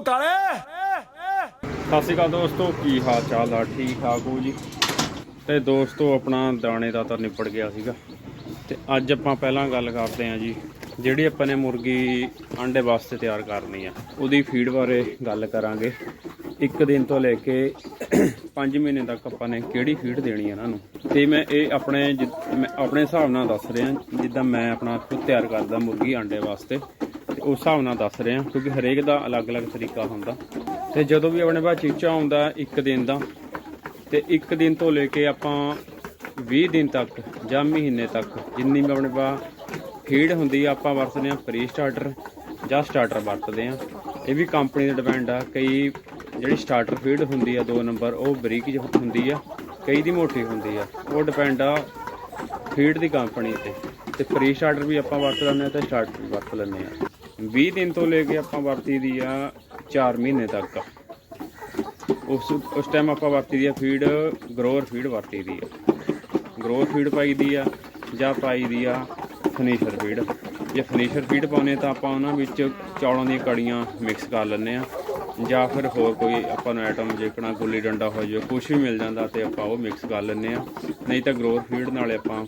ਉਹ ਕਾਲੇ? ਸਤਿ ਸ਼੍ਰੀ ਅਕਾਲ ਦੋਸਤੋ, ਕੀ ਹਾਲ ਚਾਲ ਆ? ਠੀਕ ਠਾਕ ਹੋ ਜੀ? ਤੇ ਦੋਸਤੋ, ਆਪਣਾ ਦਾਣੇ ਦਾ ਤਾਂ ਨਿਪੜ ਗਿਆ ਸੀਗਾ। ਤੇ ਅੱਜ ਆਪਾਂ ਪਹਿਲਾਂ ਗੱਲ ਕਰਦੇ ਹਾਂ ਜੀ, ਜਿਹੜੀ ਆਪਾਂ ਨੇ ਮੁਰਗੀ ਆਂਡੇ ਵਾਸਤੇ ਤਿਆਰ ਕਰਨੀ ਆ, ਉਹਦੀ ਫੀਡ ਬਾਰੇ ਗੱਲ ਕਰਾਂਗੇ। ਇੱਕ ਦਿਨ ਤੋਂ ਲੈ ਕੇ 5 ਮਹੀਨੇ ਤੱਕ ਆਪਾਂ ਨੇ ਕਿਹੜੀ ਫੀਡ ਦੇਣੀ ਹੈ ਇਹਨਾਂ ਨੂੰ? ਤੇ ਮੈਂ ਇਹ ਆਪਣੇ ਜਿ- ਮੈਂ ਆਪਣੇ ਹਿਸਾਬ ਨਾਲ ਦੱਸ ਰਿਹਾ, ਜਿੱਦਾਂ ਮੈਂ ਆਪਣਾ ਖੁਦ ਤਿਆਰ ਕਰਦਾ ਮੁਰਗੀ ਆਂਡੇ ਵਾਸਤੇ ਤੇ ਉਸ ਹਿਸਾਬ ਨਾਲ ਦੱਸ ਰਹੇ ਹਾਂ, ਕਿਉਂਕਿ ਹਰੇਕ ਦਾ ਅਲੱਗ-ਅਲੱਗ ਤਰੀਕਾ ਹੁੰਦਾ। ਤੇ ਜਦੋਂ ਵੀ ਆਪਣੇ ਪਾਸ ਚੀਚਾ ਆਉਂਦਾ ਇੱਕ ਦਿਨ ਦਾ, ਤੇ ਇੱਕ ਦਿਨ ਤੋਂ ਲੈ ਕੇ ਆਪਾਂ 20 ਦਿਨ ਤੱਕ ਜਾਂ ਮਹੀਨੇ ਤੱਕ ਜਿੰਨੀ ਵੀ ਆਪਣੇ ਪਾਸ ਫੀਡ ਹੁੰਦੀ ਆ, ਆਪਾਂ ਵਰਤਦੇ ਆ ਪ੍ਰੀ ਸਟਾਰਟਰ ਜਾਂ ਸਟਾਰਟਰ ਵਰਤਦੇ ਆ ਇਹ ਵੀ ਕੰਪਨੀ ਤੇ ਡਿਪੈਂਡ ਆ, ਕਈ ਜਿਹੜੀ ਸਟਾਰਟਰ ਫੀਡ ਹੁੰਦੀ ਆ 2 ਨੰਬਰ ਉਹ ਬਰੀਕ ਜਿਹੀ ਹੁੰਦੀ ਆ, ਕਈ ਦੀ ਮੋਟੀ ਹੁੰਦੀ ਆ। ਉਹ ਡਿਪੈਂਡ ਆ ਫੀਡ ਦੀ ਕੰਪਨੀ ਤੇ। ਤੇ ਪ੍ਰੀ ਸਟਾਰਟਰ ਵੀ ਆਪਾਂ ਵਰਤ ਲੈਂਦੇ ਆ ਤੇ ਸਟਾਰਟਰ ਵਰਤ ਲੈਂਦੇ ਆ 20 ਦਿਨ ਤੋਂ ਲੈ ਕੇ ਆਪਾਂ ਵਰਤੀ ਦੀ ਆ 4 ਮਹੀਨੇ ਤੱਕ। ਉਸ ਉਸ ਟਾਈਮ ਆਪਾਂ ਵਰਤੀ ਦੀ ਆ ਫੀਡ ਗਰੋਅਰ ਫੀਡ ਵਰਤੀ ਦੀ ਆ। ਗਰੋਅਰ ਫੀਡ ਪਾਈ ਦੀ ਆ ਜਾਂ ਪਾਈ ਦੀ ਆ ਫਰਨੀਚਰ ਫੀਡ ਜੇ ਫਰਨੀਚਰ ਫੀਡ ਪਾਉਨੇ ਤਾਂ ਆਪਾਂ ਉਹਨਾਂ ਵਿੱਚ ਚੌਲਾਂ ਦੀਆਂ ਕੜੀਆਂ ਮਿਕਸ ਕਰ ਲੈਂਦੇ ਆ। ਜਾਂ ਫਿਰ ਹੋਰ ਕੋਈ ਆਪਾਂ ਨੂੰ ਆਈਟਮ ਜੇਕਣਾ ਗੁੱਲੀ ਡੰਡਾ ਹੋ ਜਾਵੇ ਕੁਝ ਵੀ ਮਿਲ ਜਾਂਦਾ ਤੇ ਆਪਾਂ ਉਹ ਮਿਕਸ ਕਰ ਲੈਂਦੇ ਆ। ਨਹੀਂ ਤਾਂ ਗਰੋਅਰ ਫੀਡ ਨਾਲੇ ਆਪਾਂ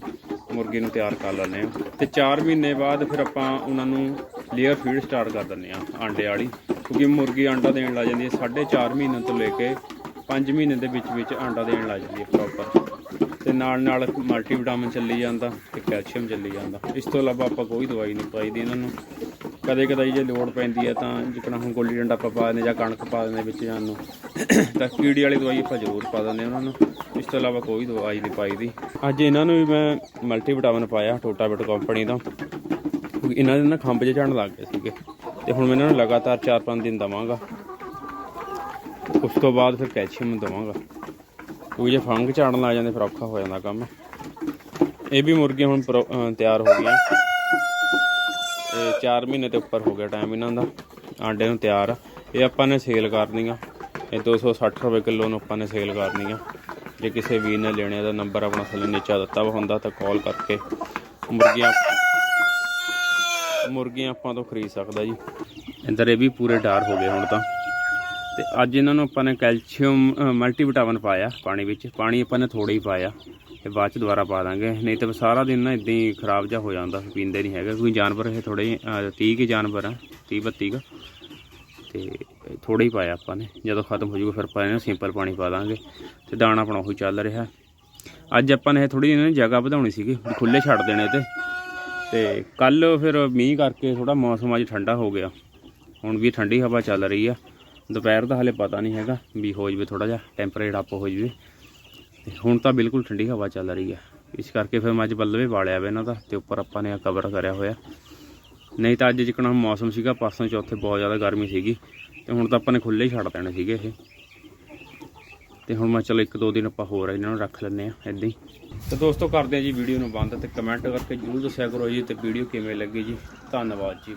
ਮੁਰਗੀ ਨੂੰ ਤਿਆਰ ਕਰ ਲੈਂਦੇ ਆ। ਤੇ 4 ਮਹੀਨੇ ਬਾਅਦ ਫਿਰ ਆਪਾਂ ਉਹਨਾਂ ਨੂੰ ਲੇਅਰ ਫੀਡ ਸਟਾਰਟ ਕਰ ਦਿੰਦੇ ਆ ਆਂਡੇ ਵਾਲੀ, ਕਿਉਂਕਿ ਮੁਰਗੀ ਆਂਡਾ ਦੇਣ ਲੱਗ ਜਾਂਦੀ ਹੈ 4.5 ਮਹੀਨੇ ਤੋਂ ਲੈ ਕੇ 5 ਮਹੀਨੇ ਦੇ ਵਿੱਚ ਵਿੱਚ ਆਂਡਾ ਦੇਣ ਲੱਗ ਜਾਂਦੀ ਹੈ ਪ੍ਰੋਪਰ ਤੇ ਨਾਲ ਨਾਲ ਮਲਟੀ ਵਿਟਾਮਿਨ ਚੱਲੀ ਜਾਂਦਾ ਤੇ ਕੈਲਸ਼ੀਅਮ ਚੱਲੀ ਜਾਂਦਾ। ਇਸ ਤੋਂ ਇਲਾਵਾ ਆਪਾਂ ਕੋਈ ਦਵਾਈ ਨਹੀਂ ਪਾਈਦੀ ਇਹਨਾਂ ਨੂੰ। ਕਦੇ ਕਦੇ ਜੇ ਲੋੜ ਪੈਂਦੀ ਹੈ ਤਾਂ ਜਿਕਣਾ ਹੁਣ ਗੋਲੀ ਡੰਡਾ ਆਪਾਂ ਪਾ ਦਿੰਦੇ ਜਾਂ ਕਣਕ ਪਾ ਦਿੰਦੇ ਵਿੱਚ ਜਾਨ ਨੂੰ। ਤਾਂ ਕੀੜੀ ਵਾਲੀ ਦਵਾਈ ਆਪਾਂ ਜ਼ਰੂਰ ਪਾ ਦਿੰਦੇ ਉਹਨਾਂ ਨੂੰ। ਇਸ ਤੋਂ ਇਲਾਵਾ ਕੋਈ ਦਵਾਈ ਨਹੀਂ ਪਾਈਦੀ ਅੱਜ ਇਹਨਾਂ ਨੂੰ ਵੀ ਮੈਂ ਮਲਟੀ ਵਿਟਾਮਿਨ ਪਾਇਆ ਟੋਟਾ ਟੋਟਾਬਿਟ ਕੰਪਨੀ ਦਾ ਕਿਉਂਕਿ ਇਹਨਾਂ ਦੇ ਨਾ ਖੰਭ ਜਿਹੇ ਝੜਨ ਲੱਗ ਗਏ ਸੀਗੇ। ਤੇ ਹੁਣ ਮੈਂ ਇਹਨਾਂ ਨੂੰ ਲਗਾਤਾਰ 4-5 ਦਿਨ ਦਵਾਂਗਾ। ਉਸ ਤੋਂ ਬਾਅਦ ਫਿਰ ਕੈਲਸ਼ੀਅਮ ਦਵਾਂਗਾ। ਕਿਉਂਕਿ ਜੇ ਫੰਗ ਝਾੜਨ ਲੱਗ ਜਾਂਦੇ, ਫਿਰ ਔਖਾ ਹੋ ਜਾਂਦਾ ਕੰਮ। ਇਹ ਵੀ ਮੁਰਗੀਆਂ ਹੁਣ ਪ੍ਰੋ- ਤਿਆਰ ਹੋ ਗਈਆਂ। ਤੇ 4 ਮਹੀਨੇ ਤੇ ਉੱਪਰ ਹੋ ਗਿਆ ਟਾਈਮ ਇਹਨਾਂ ਦਾ। ਆਂਡੇ ਨੂੰ ਤਿਆਰ। ਆ ਇਹ ਆਪਾਂ ਨੇ ਸੇਲ ਕਰਨੀਆਂ। ਇਹ 260 ਰੁਪਏ ਕਿਲੋ ਨੂੰ ਆਪਾਂ ਨੇ ਸੇਲ ਕਰਨੀਆਂ। ਜੇ ਕਿਸੇ ਵੀਰ ਨੇ ਲੈਣੇ ਦਾ ਨੰਬਰ ਆਪਣਾ ਥੱਲੇ ਨੀਚਾ ਦਿੱਤਾ ਵਾ ਹੁੰਦਾ ਤਾਂ ਕਾਲ ਕਰਕੇ ਮੁਰਗੀਆਂ ਮੁਰਗੀਆਂ ਆਪਾਂ ਤੋਂ ਖਰੀਦ ਸਕਦਾ ਜੀ। ਇੰਦਰ ਇਹ ਵੀ ਪੂਰੇ ਡਾਰ ਹੋ ਗਏ ਹੁਣ ਤਾਂ। ਤੇ ਅੱਜ ਇਹਨਾਂ ਨੂੰ ਆਪਾਂ ਨੇ ਕੈਲਸ਼ੀਅਮ ਮਲਟੀਵਿਟਾਮਿਨ ਪਾਇਆ ਪਾਣੀ ਵਿੱਚ। ਪਾਣੀ ਆਪਾਂ ਨੇ ਥੋੜਾ ਹੀ ਪਾਇਆ ਤੇ ਬਾਅਦ ਚ ਦੁਬਾਰਾ ਪਾ ਦਾਂਗੇ। ਨਹੀਂ ਤਾਂ ਸਾਰਾ ਦਿਨ ਨਾ ਇਦਾਂ ਹੀ ਖਰਾਬ ਜਿਹਾ ਹੋ ਜਾਂਦਾ, ਪੀਂਦੇ ਨਹੀਂ ਹੈਗਾ। ਕੋਈ ਜਾਨਵਰ ਇਹ ਥੋੜੇ 30 ਕੇ ਜਾਨਵਰ ਆ 30 32 ਕੁ। ਤੇ ਥੋੜਾ ਹੀ ਪਾਇਆ ਆਪਾਂ ਨੇ। ਜਦੋਂ ਖਤਮ ਹੋ ਜਾਊਗਾ ਫਿਰ ਆਪਾਂ ਇਹਨੂੰ ਸਿੰਪਲ ਪਾਣੀ ਪਾ ਦਾਂਗੇ। ਤੇ ਦਾਣਾ ਆਪਣਾ ਉਹੀ ਚੱਲ ਰਿਹਾ। ਅੱਜ ਆਪਾਂ ਨੇ ਥੋੜੀ ਇਹਨਾਂ ਨੇ ਜਗ੍ਹਾ ਵਧਾਉਣੀ ਸੀਗੀ। ਵੀ ਖੁੱਲੇ ਛੱਡ ਦੇਣੇ ਤੇ। ਤੇ ਕੱਲ ਫਿਰ ਮੀਂਹ ਕਰਕੇ ਥੋੜਾ ਮੌਸਮ ਅੱਜ ਠੰਡਾ ਹੋ ਗਿਆ। ਹੁਣ ਵੀ ਠੰਡੀ ਹਵਾ ਚੱਲ ਰਹੀ ਆ। ਦੁਪਹਿਰ ਦਾ ਹਲੇ ਪਤਾ ਨਹੀਂ ਹੈਗਾ ਵੀ ਹੋ ਜਵੇ ਥੋੜਾ ਜਿਹਾ ਟੈਂਪਰੇਚਰ ਅਪ ਹੋ ਜਵੇ। ਤੇ ਹੁਣ ਤਾਂ ਬਿਲਕੁਲ ਠੰਡੀ ਹਵਾ ਚੱਲ ਰਹੀ ਆ। ਇਸ ਕਰਕੇ ਫਿਰ ਮੈਂ ਅੱਜ ਬੱਲਵੇ ਵਾਲਿਆ ਵੇ ਇਹਨਾਂ ਦਾ ਤੇ ਉੱਪਰ ਆਪਾਂ ਨੇ ਕਵਰ ਕਰਿਆ ਹੋਇਆ। ਨਹੀਂ ਤਾਂ ਅੱਜ ਜਿਕਣਾ ਮੌਸਮ ਸੀਗਾ, ਪਰਸੋਂ ਚੌਥੇ ਬਹੁਤ ਜ਼ਿਆਦਾ ਗਰਮੀ ਸੀਗੀ। ਤੇ ਹੁਣ ਤਾਂ ਆਪਾਂ ਨੇ ਖੁੱਲੇ ਹੀ ਛੱਡ ਦੇਣੇ ਸੀਗੇ ਇਹ। ਤੇ ਹੁਣ ਮੈਂ ਚਲੋ ਇੱਕ ਦੋ ਦਿਨ ਆਪਾਂ ਹੋਰ ਇਹਨਾਂ ਨੂੰ ਰੱਖ ਲੈਂਦੇ ਆ ਇਦਾਂ ਹੀ। ਤੇ ਦੋਸਤੋ ਕਰਦੇ ਆ ਜੀ ਵੀਡੀਓ ਨੂੰ ਬੰਦ ਤੇ ਕਮੈਂਟ ਕਰਕੇ ਜਰੂਰ ਦੱਸਿਆ ਕਰੋ ਜੀ ਤੇ ਵੀਡੀਓ ਕਿਵੇਂ ਲੱਗੀ ਜੀ। ਧੰਨਵਾਦ ਜੀ।